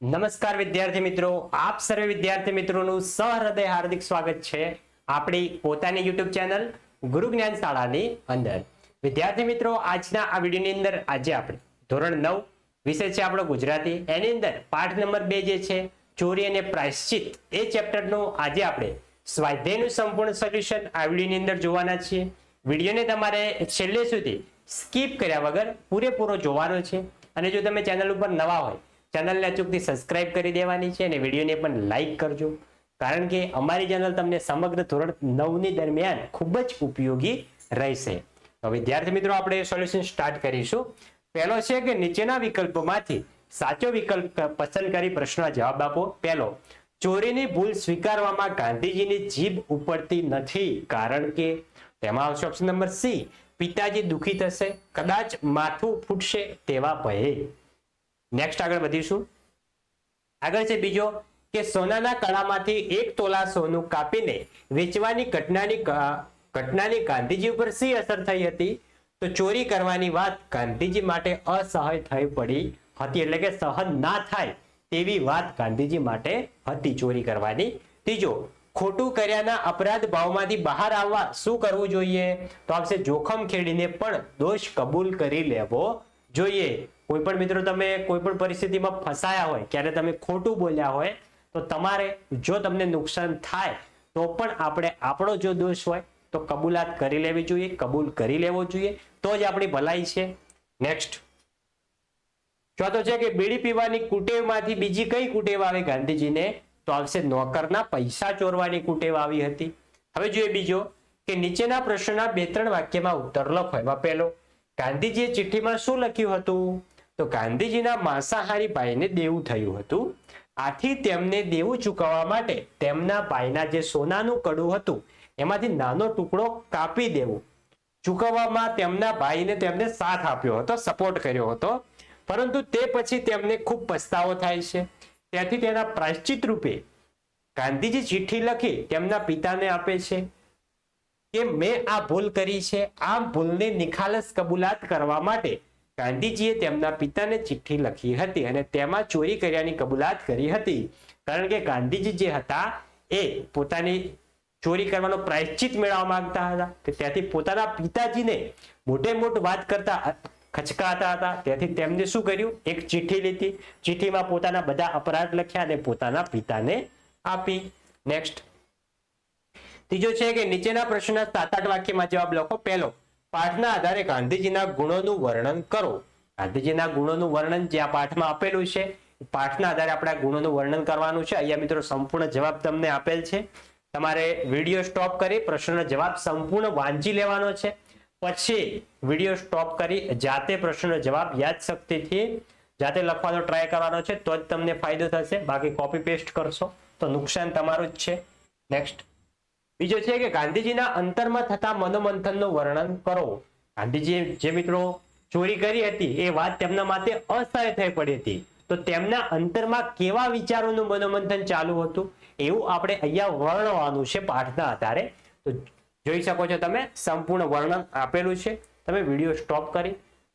નમસ્કાર વિદ્યાર્થી મિત્રો, આપ સર્વે વિદ્યાર્થી મિત્રોનું સહૃદય હાર્દિક સ્વાગત છે આપણી પોતાની યુટ્યુબ ચેનલ ગુરુ જ્ઞાન શાળાની અંદર. વિદ્યાર્થી મિત્રો, આજના આ વિડીયોની અંદર આજે આપણે ધોરણ નવ વિષય છે આપણો ગુજરાતી. એની અંદર પાઠ નંબર બે જે છે, ચોરી અને પ્રાયશ્ચિત, એ ચેપ્ટરનું આજે આપણે સ્વાધ્યાયનું સંપૂર્ણ સોલ્યુશન આ વિડીયોની અંદર જોવાના છીએ. વિડીયોને તમારે છેલ્લે સુધી સ્કીપ કર્યા વગર પૂરેપૂરો જોવાનો છે. અને જો તમે ચેનલ ઉપર નવા હોય ચેનલને અચૂકથી સબસ્ક્રાઇબ કરી દેવાની છે અને વિડીયોને પણ લાઇક કરજો. કારણ કે અમારી ચેનલ તમને સમગ્ર ધોરણ નવની દરમિયાન ખૂબ જ ઉપયોગી રહેશે. તો વિદ્યાર્થી મિત્રો, આપણે સોલ્યુશન સ્ટાર્ટ કરીશું. પહેલો છે કે નીચેના વિકલ્પોમાંથી સાચો વિકલ્પ પસંદ કરી પ્રશ્નનો જવાબ આપો. પહેલો, ચોરીની ભૂલ સ્વીકારવામાં ગાંધીજીની જીભ ઉપડતી નથી કારણ કે? તેમાં આવશે ઓપ્શન નંબર સી, પિતાજી દુખી થશે, કદાચ માથું ફૂટશે તેવા ભયે. નેક્સ્ટ આગળ વધીશું. આગળ છે બીજો કે સોનાના કળામાંથી એક તોલા સોનું કાપીને વેચવાની ઘટનાની ઘટનાની ગાંધીજી ઉપર શી અસર થઈ હતી? તો ચોરી કરવાની વાત ગાંધીજી માટે અસહજ થઈ પડી હતી, એટલે કે સહન ના થાય તેવી વાત ગાંધીજી માટે હતી ચોરી કરવાની. ત્રીજો, ખોટું કર્યાના અપરાધ ભાવમાંથી બહાર આવવા શું કરવું જોઈએ? તો આવશે જોખમ ખેડીને પણ દોષ કબૂલ કરી લેવો જોઈએ કોઈ પણ મિત્રો તમે કોઈ પણ પરિસ્થિતિમાં ફસાયા હોય, ક્યારે તમે ખોટું બોલ્યા હોય, તો તમારે જો તમને નુકસાન થાય, તો પણ આપણે આપણો જો દોષ હોય, તો કબૂલાત કરી લેવી જોઈએ, કબૂલ કરી લેવો જોઈએ. તો જ આપણી ભલાઈ છે. નેક્સ્ટ ચોથો છે કે બીડી પીવાની કુટેવમાંથી બીજી કઈ કુટેવ આવે? ગાંધીજીને તો આવશે નોકરના પૈસા ચોરવાની કુટેવ આવી હતી. હવે જોઈએ બીજો, કે નીચેના પ્રશ્નના બે ત્રણ વાક્યમાં ઉત્તર લખો. એમાં પહેલો ગાંધીજીએ ચિઠ્ઠીમાં શું લખ્યું હતું? તો ગાંધીજીના માંસાહારી ભાઈને દેવું થયું હતું. આથી તેમને દેવું ચૂકવવા માટે તેમના ભાઈના જે સોનાનું કડું હતું, એમાંથી નાનો ટુકડો કાપી દેવું. ચૂકવવામાં તેમના ભાઈને તેમને સાથ આપ્યો હતો સપોર્ટ કર્યો હતો. પરંતુ તે પછી તેમને ખૂબ પસ્તાવો થાય છે. ત્યાંથી તેના પ્રાયશ્ચિત રૂપે ગાંધીજી ચિઠ્ઠી લખી તેમના પિતાને આપે છે. કે મેં આ ભૂલ કરી છે, આ ભૂલને નિખાલસ કબૂલાત કરવા માટે ગાંધીજીએ તેમના પિતાને ચિઠ્ઠી લખી હતી અને તેમાં ચોરી કર્યાની કબૂલાત કરી હતી. કારણ કે ગાંધીજી જે હતા એ પોતાની ચોરી કરવાનો પ્રાયશ્ચિત મેળવવા માંગતા હતા. કે ત્યાંથી પોતાના પિતાજીને મોટે મોટ વાત કરતા ખચકાતા હતા. ત્યાંથી તેમને શું કર્યું? એક ચિઠ્ઠી લીધી. ચિઠ્ઠીમાં પોતાના બધા અપરાધ લખ્યા અને પોતાના પિતાને આપી. નેક્સ્ટ ત્રીજો છે કે નીચેના પ્રશ્નના સાત આઠ વાક્યમાં જવાબ લખો. પહેલો, પાઠના આધારે ગાંધીજીના ગુણોનું વર્ણન કરો. ગાંધીજીના ગુણોનું વર્ણન જે આ પાઠમાં આપેલું છે પાઠના આધારે આપણે ગુણોનું વર્ણન કરવાનું છે. અહીંયા મિત્રો સંપૂર્ણ જવાબ તમને આપેલ છે. તમારે વીડિયો સ્ટોપ કરી પ્રશ્નનો જવાબ સંપૂર્ણ વાંચી લેવાનો છે. પછી વીડિયો સ્ટોપ કરી જાતે પ્રશ્નનો જવાબ યાદ શક્તિથી જાતે લખવાનો ટ્રાય કરવાનો છે, તો જ તમને ફાયદો થશે. બાકી કોપી પેસ્ટ કરશો તો નુકસાન તમારું જ છે. નેક્સ્ટ બીજો છે કે ગાંધીજીના અંતરમાં થતા મનોમંથનનું વર્ણન કરો. ગાંધીજીએ જે મિત્રો ચોરી કરી હતી, એ વાત તેમના માટે અસહ્ય થઈ પડી હતી. તો તેમના અંતરમાં કેવા વિચારોનું મનોમંથન ચાલુ હતું? એવું આપણે અહીંયા વર્ણવાનું છે પાઠના આધારે. તો જોઈ શકો છો તમે, સંપૂર્ણ વર્ણન આપેલું છે. તમે વીડિયો સ્ટોપ કરી.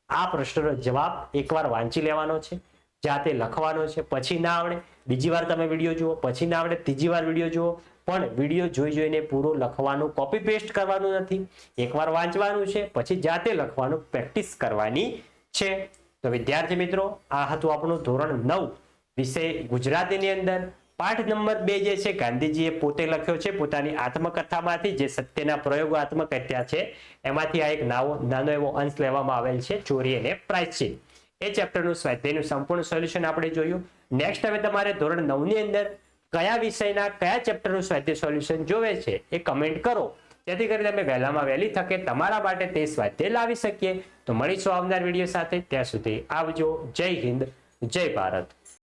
આ પ્રશ્નનો જવાબ એકવાર વાંચી લેવાનો છે. જાતે લખવાનો છે. પછી ના આવડે. બીજી વાર તમે વીડિયો જુઓ, પછી ના આવડે. ત્રીજી વાર વીડિયો જુઓ. પણ વીડિયો જોઈ જોઈને પૂરો લખવાનું કોપી પેસ્ટ કરવાનું નથી. એકવાર વાંચવાનું છે, પછી જાતે લખવાનું પ્રેક્ટિસ કરવાની છે. તો વિદ્યાર્થી મિત્રો, આ હતું આપણું ધોરણ નવ વિષય ગુજરાતીની અંદર. પાઠ નંબર બે જે છે, ગાંધીજીએ પોતે લખ્યો છે, પોતાની આત્મકથામાંથી જે સત્યના પ્રયોગો આત્મકથા છે, એમાંથી આ એક નાવો, નાનો એવો અંશ લેવામાં આવેલ છે, ચોરી અને પ્રાયશ્ચિત. એ ચેપ્ટરનું સ્વાધ્યાયનું સંપૂર્ણ સોલ્યુશન આપણે જોયું. નેક્સ્ટ હવે તમારે ધોરણ નવની અંદર કયા વિષયના, કયા ચેપ્ટરનું સ્વાધ્યાય સોલ્યુશન જોવે છે એ કમેન્ટ કરો. જેથી કરીને અમે વહેલામાં વહેલી તકે તમારા માટે તે સ્વાધ્યાય લાવી શકીએ. તો મળીશું આવનાર વીડિયો સાથે. ત્યાં સુધી આવજો. જય હિન્દ. જય ભારત.